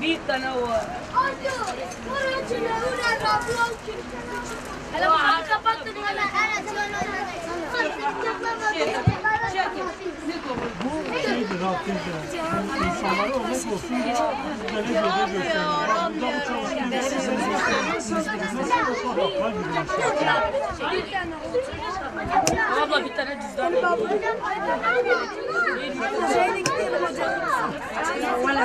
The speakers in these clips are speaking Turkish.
Bir tane var. Hele bakalım kapattın hemen. şeydir Rabbimce. İnsanlara örnek olsun diye gösteriyor. Burada bu çalışıyor. Abla bir tane cüzdan.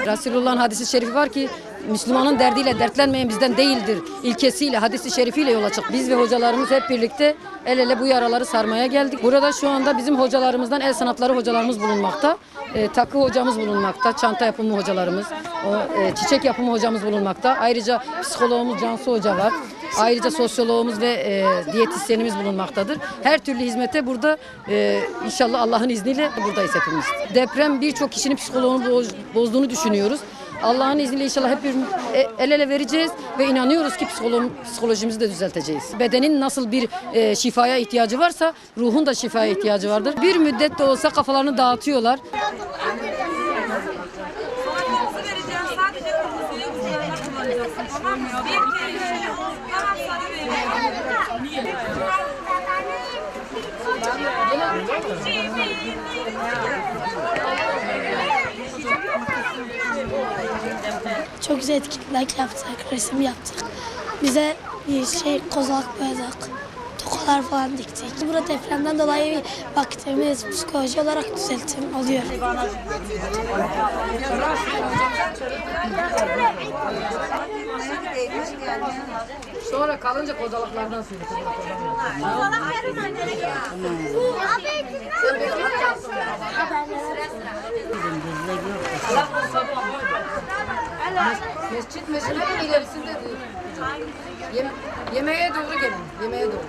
Resulullah'ın hadisi şerifi var ki Müslümanın derdiyle dertlenmeyen bizden değildir. İlkesiyle, hadisi şerifiyle yola çık. Biz ve hocalarımız hep birlikte el ele bu yaraları sarmaya geldik. Burada şu anda bizim hocalarımızdan el sanatları hocalarımız bulunmakta. E, takı hocamız bulunmakta, çanta yapımı hocalarımız, o, e, çiçek yapımı hocamız bulunmakta. Ayrıca psikologumuz Cansu Hoca var. Ayrıca sosyoloğumuz ve e, diyetisyenimiz bulunmaktadır. Her türlü hizmete burada e, inşallah Allah'ın izniyle buradayız hepimiz. Deprem birçok kişinin psikoloğunu boz- bozduğunu düşünüyoruz. Allah'ın izniyle inşallah hep bir, e, el ele vereceğiz ve inanıyoruz ki psikolo- psikolojimizi de düzelteceğiz. Bedenin nasıl bir e, şifaya ihtiyacı varsa ruhun da şifaya ihtiyacı vardır. Bir müddet de olsa kafalarını dağıtıyorlar. Çok güzel etkinlik yaptık, resim yaptık. Bize bir şey kozalak boyadık. Tokalar falan diktik. Burada depremden dolayı vaktimiz psikoloji olarak düzeltim oluyor. Sonra kalınca kozalaklardan sürüyor. Mescit mescitin ilerisinde değil. Yeme- yemeğe doğru gelin. Yemeğe doğru.